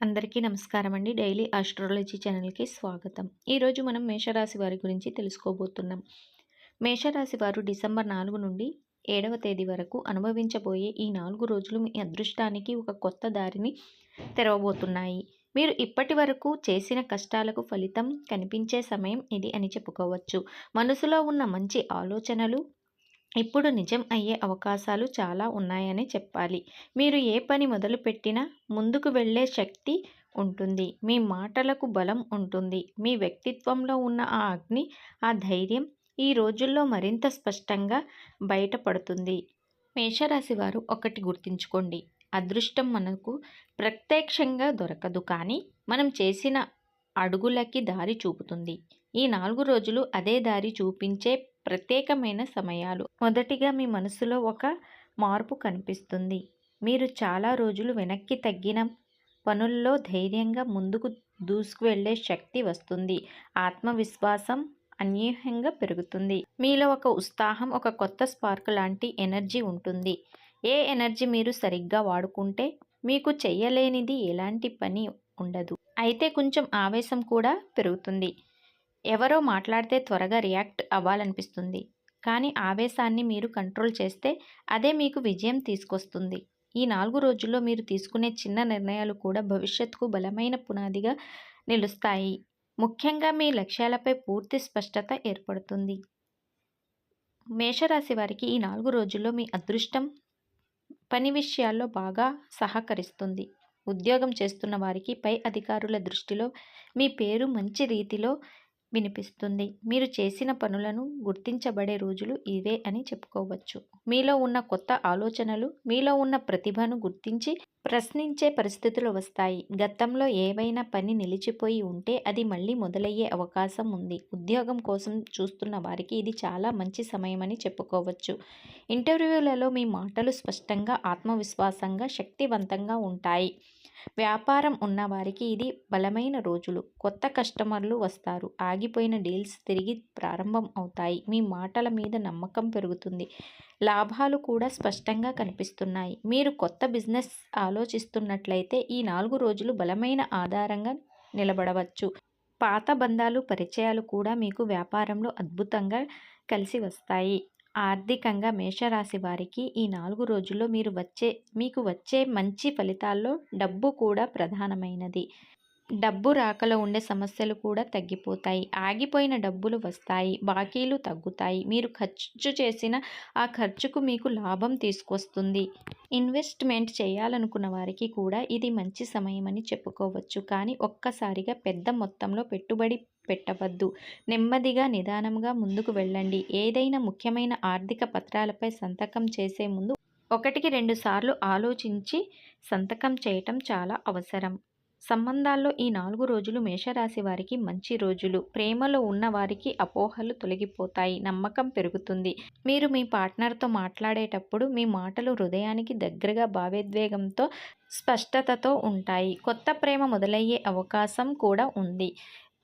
అందరికీ నమస్కారం అండి. డైలీ ఆస్ట్రాలజీ ఛానల్కి స్వాగతం. ఈరోజు మనం మేషరాశి వారి గురించి తెలుసుకోబోతున్నాం. మేషరాశి వారు డిసెంబర్ నాలుగు నుండి ఏడవ తేదీ వరకు అనుభవించబోయే ఈ నాలుగు రోజులు మీ అదృష్టానికి ఒక కొత్త దారిని తెరవబోతున్నాయి. మీరు ఇప్పటి వరకు చేసిన కష్టాలకు ఫలితం కనిపించే సమయం ఇది అని చెప్పుకోవచ్చు. మనసులో ఉన్న మంచి ఆలోచనలు ఇప్పుడు నిజం అయ్యే అవకాశాలు చాలా ఉన్నాయని చెప్పాలి. మీరు ఏ పని మొదలుపెట్టినా ముందుకు వెళ్ళే శక్తి ఉంటుంది. మీ మాటలకు బలం ఉంటుంది. మీ వ్యక్తిత్వంలో ఉన్న ఆ అగ్ని ఆ ధైర్యం ఈ రోజుల్లో మరింత స్పష్టంగా బయటపడుతుంది. మేషరాశి వారు ఒకటి గుర్తుంచుకోండి. అదృష్టం మనకు ప్రత్యక్షంగా దొరకదు కానీ మనం చేసిన అడుగులకి దారి చూపుతుంది. ఈ నాలుగు రోజులు అదే దారి చూపించే ప్రత్యేకమైన సమయాలు. మొదటిగా మీ మనసులో ఒక మార్పు కనిపిస్తుంది. మీరు చాలా రోజులు వెనక్కి తగ్గిన పనుల్లో ధైర్యంగా ముందుకు దూసుకువెళ్ళే శక్తి వస్తుంది. ఆత్మవిశ్వాసం అన్యూహ్యంగా పెరుగుతుంది. మీలో ఒక ఉత్సాహం ఒక కొత్త స్పార్క్ లాంటి ఎనర్జీ ఉంటుంది. ఏ ఎనర్జీ మీరు సరిగ్గా వాడుకుంటే మీకు చెయ్యలేనిది ఎలాంటి పని ఉండదు. అయితే కొంచెం ఆవేశం కూడా పెరుగుతుంది. ఎవరో మాట్లాడితే త్వరగా రియాక్ట్ అవ్వాలనిపిస్తుంది. కానీ ఆవేశాన్ని మీరు కంట్రోల్ చేస్తే అదే మీకు విజయం తీసుకొస్తుంది. ఈ నాలుగు రోజుల్లో మీరు తీసుకునే చిన్న నిర్ణయాలు కూడా భవిష్యత్తుకు బలమైన పునాదిగా నిలుస్తాయి. ముఖ్యంగా మీ లక్ష్యాలపై పూర్తి స్పష్టత ఏర్పడుతుంది. మేషరాశి వారికి ఈ నాలుగు రోజుల్లో మీ అదృష్టం పని విషయాల్లో బాగా సహకరిస్తుంది. ఉద్యోగం చేస్తున్న వారికి పై అధికారుల దృష్టిలో మీ పేరు మంచి రీతిలో వినిపిస్తుంది. మీరు చేసిన పనులను గుర్తించబడే రోజులు ఇవే అని చెప్పుకోవచ్చు. మీలో ఉన్న కొత్త ఆలోచనలు మీలో ఉన్న ప్రతిభను గుర్తించి ప్రశ్నించే పరిస్థితులు వస్తాయి. గతంలో ఏవైనా పని నిలిచిపోయి ఉంటే అది మళ్ళీ మొదలయ్యే అవకాశం ఉంది. ఉద్యోగం కోసం చూస్తున్న వారికి ఇది చాలా మంచి సమయం అని చెప్పుకోవచ్చు. ఇంటర్వ్యూలలో మీ మాటలు స్పష్టంగా ఆత్మవిశ్వాసంగా శక్తివంతంగా ఉంటాయి. వ్యాపారం ఉన్నవారికి ఇది బలమైన రోజులు. కొత్త కస్టమర్లు వస్తారు. ఆగిపోయిన డీల్స్ తిరిగి ప్రారంభం అవుతాయి. మీ మాటల మీద నమ్మకం పెరుగుతుంది. లాభాలు కూడా స్పష్టంగా కనిపిస్తున్నాయి. మీరు కొత్త బిజినెస్ ఆలోచిస్తున్నట్లయితే ఈ నాలుగు రోజులు బలమైన ఆధారంగా నిలబడవచ్చు. పాత బంధాలు పరిచయాలు కూడా మీకు వ్యాపారంలో అద్భుతంగా కలిసి వస్తాయి. ఆర్థికంగా మేషరాశి వారికి ఈ నాలుగు రోజుల్లో మీరు వచ్చే మీకు వచ్చే మంచి ఫలితాల్లో డబ్బు కూడా ప్రధానమైనది. డబ్బు రాకలో ఉండే సమస్యలు కూడా తగ్గిపోతాయి. ఆగిపోయిన డబ్బులు వస్తాయి. బాకీలు తగ్గుతాయి. మీరు ఖర్చు చేసిన ఆ ఖర్చుకు మీకు లాభం తీసుకొస్తుంది. ఇన్వెస్ట్మెంట్ చేయాలనుకున్న వారికి కూడా ఇది మంచి సమయమని చెప్పుకోవచ్చు. కానీ ఒక్కసారిగా పెద్ద మొత్తంలో పెట్టుబడి పెట్టవద్దు. నెమ్మదిగా నిదానంగా ముందుకు వెళ్ళండి. ఏదైనా ముఖ్యమైన ఆర్థిక పత్రాలపై సంతకం చేసే ముందు ఒకటికి రెండు సార్లు ఆలోచించి సంతకం చేయటం చాలా అవసరం. సంబంధాల్లో ఈ నాలుగు రోజులు మేషరాశి వారికి మంచి రోజులు. ప్రేమలో ఉన్న వారికి అపోహలు తొలగిపోతాయి. నమ్మకం పెరుగుతుంది. మీరు మీ పార్ట్నర్తో మాట్లాడేటప్పుడు మీ మాటలు హృదయానికి దగ్గరగా భావోద్వేగంతో స్పష్టతతో ఉంటాయి. కొత్త ప్రేమ మొదలయ్యే అవకాశం కూడా ఉంది.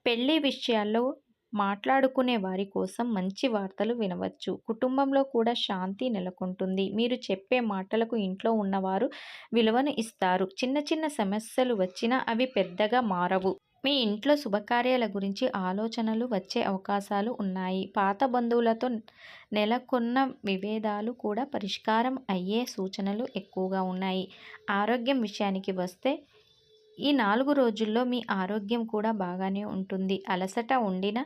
పెళ్ళి విషయాల్లో మాట్లాడుకునే వారి కోసం మంచి వార్తలు వినవచ్చు. కుటుంబంలో కూడా శాంతి నెలకొంటుంది. మీరు చెప్పే మాటలకు ఇంట్లో ఉన్నవారు విలువను ఇస్తారు. చిన్న చిన్న సమస్యలు వచ్చినా అవి పెద్దగా మారవు. మీ ఇంట్లో శుభకార్యాల గురించి ఆలోచనలు వచ్చే అవకాశాలు ఉన్నాయి. పాత బంధువులతో నెలకొన్న విభేదాలు కూడా పరిష్కారం అయ్యే సూచనలు ఎక్కువగా ఉన్నాయి. ఆరోగ్యం విషయానికి వస్తే ఈ నాలుగు రోజుల్లో మీ ఆరోగ్యం కూడా బాగానే ఉంటుంది. అలసట ఉండిన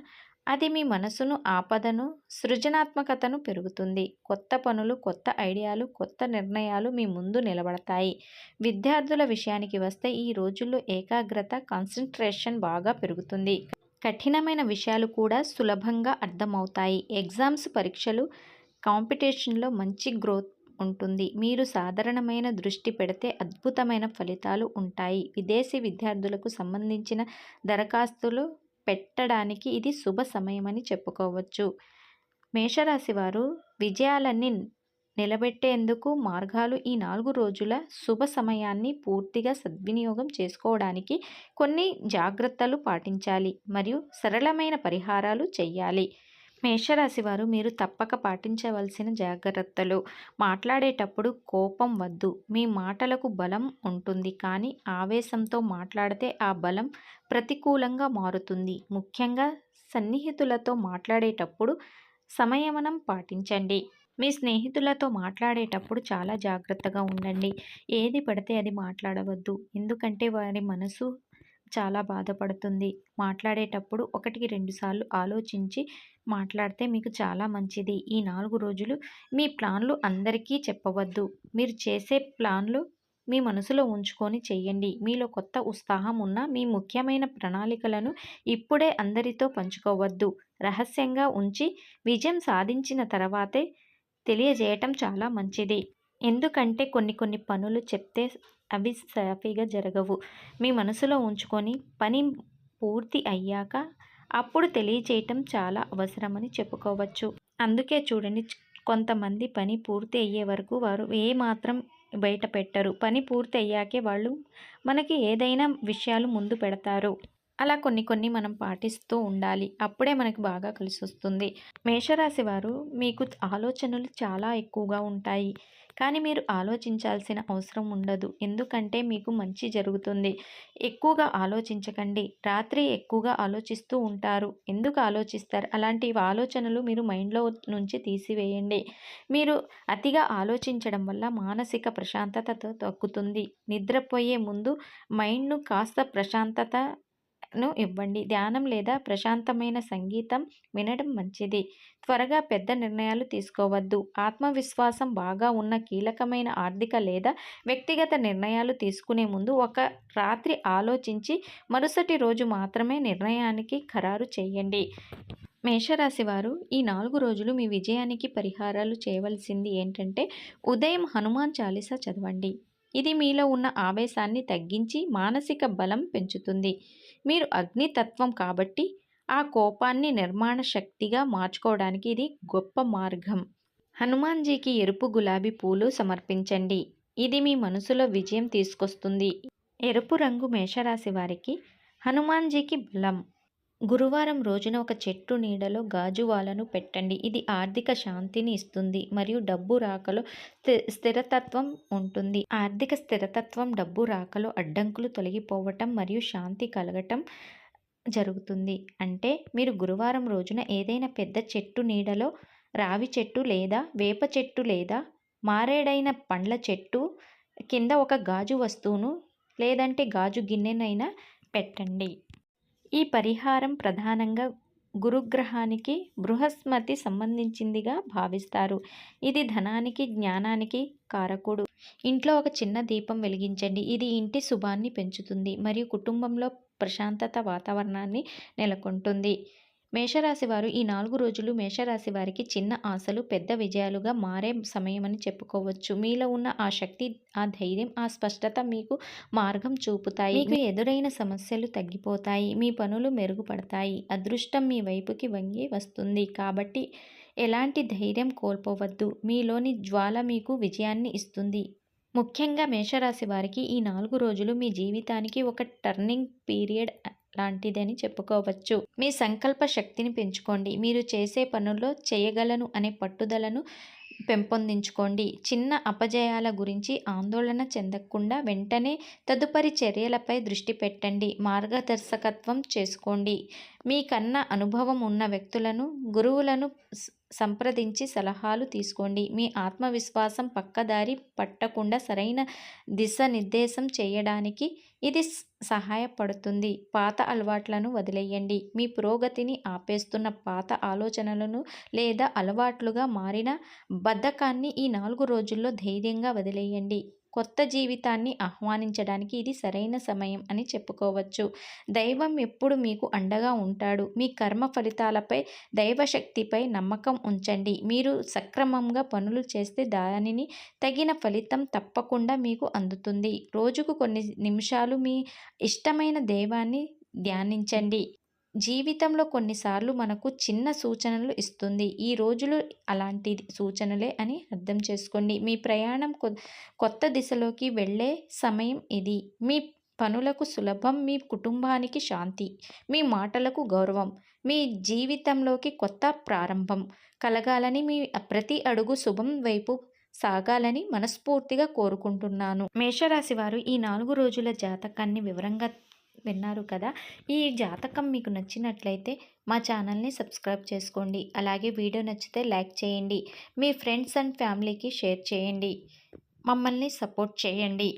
అది మీ మనసును ఆపదను సృజనాత్మకతను పెరుగుతుంది. కొత్త పనులు కొత్త ఐడియాలు కొత్త నిర్ణయాలు మీ ముందు నిలబడతాయి. విద్యార్థుల విషయానికి వస్తే ఈ రోజుల్లో ఏకాగ్రత కాన్సన్ట్రేషన్ బాగా పెరుగుతుంది. కఠినమైన విషయాలు కూడా సులభంగా అర్థమవుతాయి. ఎగ్జామ్స్ పరీక్షలు కాంపిటీషన్లో మంచి గ్రోత్ ఉంటుంది. మీరు సాధారణమైన దృష్టి పెడితే అద్భుతమైన ఫలితాలు ఉంటాయి. విదేశీ విద్యార్థులకు సంబంధించిన దరఖాస్తులు పెట్టడానికి ఇది శుభ సమయమని చెప్పుకోవచ్చు. మేషరాశి వారు విజయాలన్నీ నిలబెట్టేందుకు మార్గాలు ఈ నాలుగు రోజుల శుభ సమయాన్ని పూర్తిగా సద్వినియోగం చేసుకోవడానికి కొన్ని జాగ్రత్తలు పాటించాలి. మరియు సరళమైన పరిహారాలు చేయాలి. మేషరాశి వారు మీరు తప్పక పాటించవలసిన జాగ్రత్తలు. మాట్లాడేటప్పుడు కోపం వద్దు. మీ మాటలకు బలం ఉంటుంది. కానీ ఆవేశంతో మాట్లాడితే ఆ బలం ప్రతికూలంగా మారుతుంది. ముఖ్యంగా సన్నిహితులతో మాట్లాడేటప్పుడు సంయమనం పాటించండి. మీ స్నేహితులతో మాట్లాడేటప్పుడు చాలా జాగ్రత్తగా ఉండండి. ఏది పడితే అది మాట్లాడవద్దు. ఎందుకంటే వారి మనసు చాలా బాధపడుతుంది. మాట్లాడేటప్పుడు ఒకటికి రెండు సార్లు ఆలోచించి మాట్లాడితే మీకు చాలా మంచిది. ఈ నాలుగు రోజులు మీ ప్లాన్లు అందరికీ చెప్పవద్దు. మీరు చేసే ప్లాన్లు మీ మనసులో ఉంచుకొని చెయ్యండి మీలో కొత్త ఉత్సాహం ఉన్న మీ ముఖ్యమైన ప్రణాళికలను ఇప్పుడే అందరితో పంచుకోవద్దు. రహస్యంగా ఉంచి విజయం సాధించిన తర్వాతే తెలియజేయటం చాలా మంచిది. ఎందుకంటే కొన్ని కొన్ని పనులు చెప్తే అవి సాఫీగా జరగవు. మీ మనసులో ఉంచుకొని పని పూర్తి అయ్యాక అప్పుడు తెలియచేయటం చాలా అవసరమని చెప్పుకోవచ్చు. అందుకే చూడండి కొంతమంది పని పూర్తి అయ్యే వరకు వారు ఏమాత్రం బయట పెట్టరు. పని పూర్తి అయ్యాకే వాళ్ళు మనకి ఏదైనా విషయాలు ముందు పెడతారు. అలా కొన్ని కొన్ని మనం పాటిస్తూ ఉండాలి. అప్పుడే మనకు బాగా కలిసి వస్తుంది మేషరాశి వారు మీకు ఆలోచనలు చాలా ఎక్కువగా ఉంటాయి. కానీ మీరు ఆలోచించాల్సిన అవసరం ఉండదు. ఎందుకంటే మీకు మంచి జరుగుతుంది. ఎక్కువగా ఆలోచించకండి. రాత్రి ఎక్కువగా ఆలోచిస్తూ ఉంటారు. ఎందుకు ఆలోచిస్తారు? అలాంటి ఆలోచనలు మీరు మైండ్లో నుంచి తీసివేయండి. మీరు అతిగా ఆలోచించడం వల్ల మానసిక ప్రశాంతత తగ్గుతుంది నిద్రపోయే ముందు మైండ్ను కాస్త ప్రశాంతత ను ఇవ్వండి. ధ్యానం లేదా ప్రశాంతమైన సంగీతం వినడం మంచిది. త్వరగా పెద్ద నిర్ణయాలు తీసుకోవద్దు. ఆత్మవిశ్వాసం బాగా ఉన్న కీలకమైన ఆర్థిక లేదా వ్యక్తిగత నిర్ణయాలు తీసుకునే ముందు ఒక రాత్రి ఆలోచించి మరుసటి రోజు మాత్రమే నిర్ణయానికి ఖరారు చేయండి. మేషరాశి వారు ఈ నాలుగు రోజులు మీ విజయానికి పరిహారాలు చేయవలసింది ఏంటంటే ఉదయం హనుమాన్ చాలీసా చదవండి. ఇది మీలో ఉన్న ఆవేశాన్ని తగ్గించి మానసిక బలం పెంచుతుంది. మీరు అగ్నితత్వం కాబట్టి ఆ కోపాన్ని నిర్మాణ శక్తిగా మార్చుకోవడానికి ఇది గొప్ప మార్గం. హనుమాన్జీకి ఎరుపు గులాబీ పూలు సమర్పించండి. ఇది మీ మనసులో విజయం తీసుకొస్తుంది. ఎరుపు రంగు మేషరాశి వారికి హనుమాన్జీకి బలం. గురువారం రోజున ఒక చెట్టు నీడలో గాజువాలను పెట్టండి. ఇది ఆర్థిక శాంతిని ఇస్తుంది మరియు డబ్బు రాకలో స్థిరతత్వం ఉంటుంది. ఆర్థిక స్థిరతత్వం డబ్బు రాకలో అడ్డంకులు తొలగిపోవటం మరియు శాంతి కలగటం జరుగుతుంది. అంటే మీరు గురువారం రోజున ఏదైనా పెద్ద చెట్టు నీడలో రావి చెట్టు లేదా వేప చెట్టు లేదా మారేడైన పండ్ల చెట్టు కింద ఒక గాజు వస్తువును లేదంటే గాజు గిన్నెనైనా పెట్టండి. ఈ పరిహారం ప్రధానంగా గురుగ్రహానికి బృహస్మతి సంబంధించిందిగా భావిస్తారు. ఇది ధనానికి జ్ఞానానికి కారకుడు. ఇంట్లో ఒక చిన్న దీపం వెలిగించండి. ఇది ఇంటి శుభాన్ని పెంచుతుంది మరియు కుటుంబంలో ప్రశాంతత వాతావరణాన్ని నెలకొంటుంది. మేషరాశి వారు ఈ నాలుగు రోజులు మేషరాశి వారికి చిన్న ఆశలు పెద్ద విజయాలుగా మారే సమయం అని చెప్పుకోవచ్చు. మీలో ఉన్న ఆ శక్తి ఆ ధైర్యం ఆ స్పష్టత మీకు మార్గం చూపుతాయి. మీకు ఎదురైన సమస్యలు తగ్గిపోతాయి. మీ పనులు మెరుగుపడతాయి. అదృష్టం మీ వైపుకి వంగి వస్తుంది. కాబట్టి ఎలాంటి ధైర్యం కోల్పోవద్దు. మీలోని జ్వాల మీకు విజయాన్ని ఇస్తుంది. ముఖ్యంగా మేషరాశి వారికి ఈ నాలుగు రోజులు మీ జీవితానికి ఒక టర్నింగ్ పీరియడ్ లాంటిదని చెప్పుకోవచ్చు. మీ సంకల్ప శక్తిని పెంచుకోండి. మీరు చేసే పనుల్లో చేయగలను అనే పట్టుదలను పెంపొందించుకోండి. చిన్న అపజయాల గురించి ఆందోళన చెందకుండా వెంటనే తదుపరి చర్యలపై దృష్టి పెట్టండి. మార్గదర్శకత్వం చేసుకోండి. మీకన్నా అనుభవం ఉన్న వ్యక్తులను గురువులను సంప్రదించి సలహాలు తీసుకోండి. మీ ఆత్మవిశ్వాసం పక్కదారి పట్టకుండా సరైన దిశనిర్దేశం చేయడానికి ఇది సహాయపడుతుంది. పాత అలవాట్లను వదిలేయండి. మీ పురోగతిని ఆపేస్తున్న పాత ఆలోచనలను లేదా అలవాట్లుగా మారిన బద్ధకాన్ని ఈ నాలుగు రోజుల్లో ధైర్యంగా వదిలేయండి. కొత్త జీవితాన్ని ఆహ్వానించడానికి ఇది సరైన సమయం అని చెప్పుకోవచ్చు. దైవం ఎప్పుడు మీకు అండగా ఉంటాడు. మీ కర్మ ఫలితాలపై దైవశక్తిపై నమ్మకం ఉంచండి. మీరు సక్రమంగా పనులు చేస్తే దానిని తగిన ఫలితం తప్పకుండా మీకు అందుతుంది. రోజుకు కొన్ని నిమిషాలు మీ ఇష్టమైన దైవాన్ని ధ్యానించండి. జీవితంలో కొన్నిసార్లు మనకు చిన్న సూచనలు ఇస్తుంది. ఈ రోజులు అలాంటి సూచనలే అని అర్థం చేసుకోండి. మీ ప్రయాణం కొత్త దిశలోకి వెళ్ళే సమయం ఇది. మీ పనులకు సులభం మీ కుటుంబానికి శాంతి మీ మాటలకు గౌరవం మీ జీవితంలోకి కొత్త ప్రారంభం కలగాలని మీ ప్రతి అడుగు శుభం వైపు సాగాలని మనస్ఫూర్తిగా కోరుకుంటున్నాను. మేషరాశి వారు ఈ నాలుగు రోజుల జాతకాన్ని వివరంగా విన్నారు కదా. ఈ జాతకం మీకు నచ్చినట్లయితే మా ఛానల్ని సబ్స్క్రైబ్ చేసుకోండి. అలాగే వీడియో నచ్చితే లైక్ చేయండి. మీ ఫ్రెండ్స్ అండ్ ఫ్యామిలీకి షేర్ చేయండి. మమ్మల్ని సపోర్ట్ చేయండి.